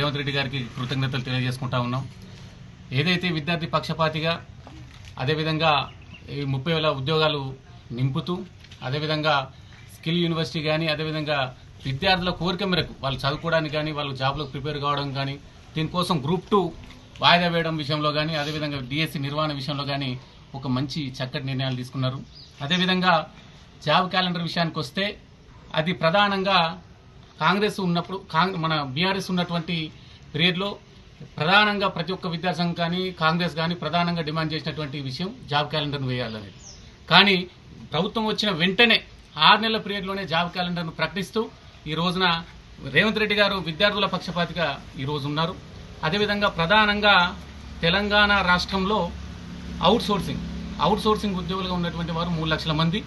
రేవంత్ రెడ్డి గారికి కృతజ్ఞతలు తెలియజేసుకుంటా ఉన్నాం. ఏదైతే విద్యార్థి పక్షపాతిగా అదేవిధంగా ఈ ముప్పై వేల ఉద్యోగాలు నింపుతూ అదేవిధంగా స్కిల్ యూనివర్సిటీ కానీ అదేవిధంగా విద్యార్థుల కోరిక మేరకు వాళ్ళు చదువుకోవడానికి కానీ వాళ్ళు జాబ్లకు ప్రిపేర్ కావడం కానీ దీనికోసం గ్రూప్ టూ వాయిదా వేయడం విషయంలో కానీ అదేవిధంగా డిఎస్సి నిర్వహణ విషయంలో కానీ ఒక మంచి చక్కటి నిర్ణయాలు తీసుకున్నారు. అదేవిధంగా జాబ్ క్యాలెండర్ విషయానికి వస్తే అది ప్రధానంగా కాంగ్రెస్ ఉన్నప్పుడు మన బీఆర్ఎస్ ఉన్నటువంటి పీరియడ్లో ప్రధానంగా ప్రతి ఒక్క విద్యాసంఘం కానీ కాంగ్రెస్ కానీ ప్రధానంగా డిమాండ్ చేసినటువంటి విషయం జాబ్ క్యాలెండర్ను వేయాలనేది. కానీ ప్రభుత్వం వచ్చిన వెంటనే ఆరు నెలల పీరియడ్లోనే జాబ్ క్యాలెండర్ను ప్రకటిస్తూ ఈ రోజున రేవంత్ రెడ్డి గారు విద్యార్థుల పక్షపాతిగా ఈ రోజు ఉన్నారు. అదేవిధంగా ప్రధానంగా తెలంగాణ రాష్ట్రంలో అవుట్ సోర్సింగ్ అవుట్ సోర్సింగ్ ఉద్యోగులుగా ఉన్నటువంటి వారు మూడు లక్షల మంది.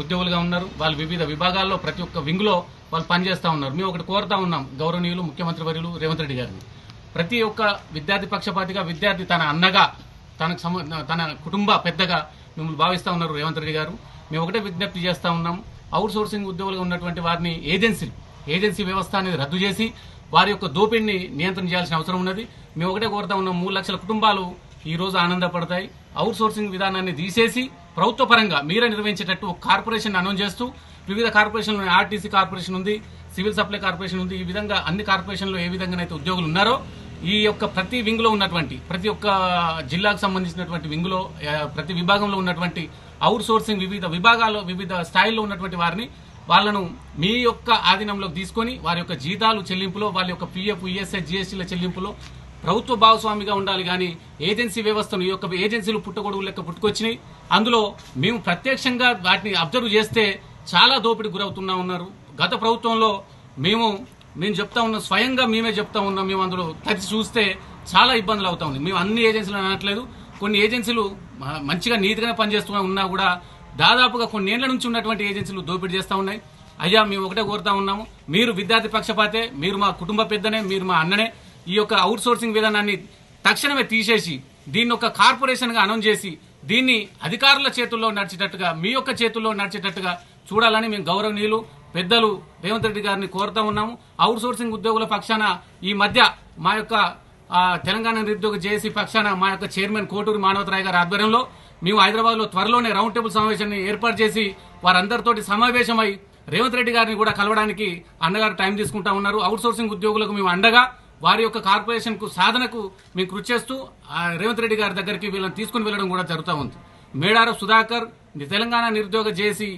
ఉద్యోగులుగా ఉన్నారు. వాళ్ళు వివిధ విభాగాల్లో ప్రతి ఒక్క వింగ్లో వాళ్ళు పనిచేస్తూ ఉన్నారు. మేము ఒకటి కోరుతా ఉన్నాం గౌరవనీయులు ముఖ్యమంత్రి వర్యులు రేవంత్ రెడ్డి గారిని. ప్రతి ఒక్క విద్యార్థి పక్షపాతిగా విద్యార్థి తన అన్నగా తనకు సమ తన కుటుంబ పెద్దగా మిమ్మల్ని భావిస్తూ ఉన్నారు రేవంత్ రెడ్డి గారు. మేము ఒకటే విజ్ఞప్తి చేస్తూ ఉన్నాం. అవుట్ సోర్సింగ్ ఉద్యోగులుగా ఉన్నటువంటి వారిని ఏజెన్సీలు ఏజెన్సీ వ్యవస్థ అనేది రద్దు చేసి వారి యొక్క దోపిడిని నియంత్రణ చేయాల్సిన అవసరం ఉన్నది. మేము ఒకటే కోరుతా ఉన్నాం మూడు లక్షల కుటుంబాలు ఈ రోజు ఆనందపడతాయి. అవుట్ సోర్సింగ్ విధానాన్ని తీసేసి ప్రభుత్వ పరంగా మీరే నిర్వహించేటట్టు ఒక కార్పొరేషన్ అనౌన్స్ చేస్తూ వివిధ కార్పొరేషన్లు ఆర్టీసీ కార్పొరేషన్ ఉంది సివిల్ సప్లై కార్పొరేషన్ ఉంది ఈ విధంగా అన్ని కార్పొరేషన్లో ఏ విధంగానైతే ఉద్యోగులు ఉన్నారో ఈ యొక్క ప్రతి వింగ్లో ఉన్నటువంటి ప్రతి ఒక్క జిల్లాకు సంబంధించినటువంటి వింగ్లో ప్రతి విభాగంలో ఉన్నటువంటి అవుట్ సోర్సింగ్ వివిధ విభాగాల్లో వివిధ స్థాయిల్లో ఉన్నటువంటి వారిని వాళ్ళను మీ యొక్క ఆధీనంలోకి తీసుకొని వారి యొక్క జీతాలు చెల్లింపులో వాళ్ళ యొక్క పిఎఫ్ ఈఎస్ఐ జిఎస్టీల చెల్లింపులో ప్రభుత్వ భాగస్వామిగా ఉండాలి కానీ ఏజెన్సీ వ్యవస్థను ఈ యొక్క ఏజెన్సీలు పుట్టగొడుగు లెక్క పుట్టుకొచ్చినాయి. అందులో మేము ప్రత్యక్షంగా వాటిని అబ్జర్వ్ చేస్తే చాలా దోపిడి గురవుతున్నా ఉన్నారు. గత ప్రభుత్వంలో మేము మేము చెప్తా ఉన్నాం స్వయంగా మేమే చెప్తా ఉన్నాం మేము అందులో తరిచి చూస్తే చాలా ఇబ్బందులు అవుతా ఉంది మేము అన్ని ఏజెన్సీలు అనట్లేదు. కొన్ని ఏజెన్సీలు మంచిగా నీతిగానే పనిచేస్తూ ఉన్నా కూడా దాదాపుగా కొన్ని ఏళ్ళ నుంచి ఉన్నటువంటి ఏజెన్సీలు దోపిడీ చేస్తూ ఉన్నాయి. అయ్యా మేము ఒకటే కోరుతా ఉన్నాము. మీరు విద్యార్థి పక్షపాతే మీరు మా కుటుంబ పెద్దనే మీరు మా అన్ననే. ఈ యొక్క అవుట్ సోర్సింగ్ విధానాన్ని తక్షణమే తీసేసి దీన్ని ఒక కార్పొరేషన్గా అనౌన్స్ చేసి దీన్ని అధికారుల చేతుల్లో నడిచేటట్టుగా మీ యొక్క చేతుల్లో నడిచేటట్టుగా చూడాలని మేము గౌరవనీయులు పెద్దలు రేవంత్ రెడ్డి గారిని కోరుతా ఉన్నాము. అవుట్ సోర్సింగ్ ఉద్యోగుల పక్షాన ఈ మధ్య మా యొక్క తెలంగాణ నిరుద్యోగ జేఏసీ పక్షాన మా యొక్క చైర్మన్ కోటూరు మానవతరాయ్ గారి ఆధ్వర్యంలో మేము హైదరాబాద్లో త్వరలోనే రౌండ్ టేబుల్ సమావేశాన్ని ఏర్పాటు చేసి వారందరితోటి సమావేశమై రేవంత్ రెడ్డి గారిని కూడా కలవడానికి అన్నగారు టైం తీసుకుంటా ఉన్నారు. అవుట్ సోర్సింగ్ ఉద్యోగులకు మేము అండగా వారి యొక్క కార్పొరేషన్కు సాధనకు మేము కృషి చేస్తూ ఆ రేవంత్ రెడ్డి గారి దగ్గరికి వీళ్ళని తీసుకుని వెళ్ళడం కూడా జరుగుతూ ఉంది. మేడారం సుధాకర్ తెలంగాణ నిరుద్యోగ జేసీ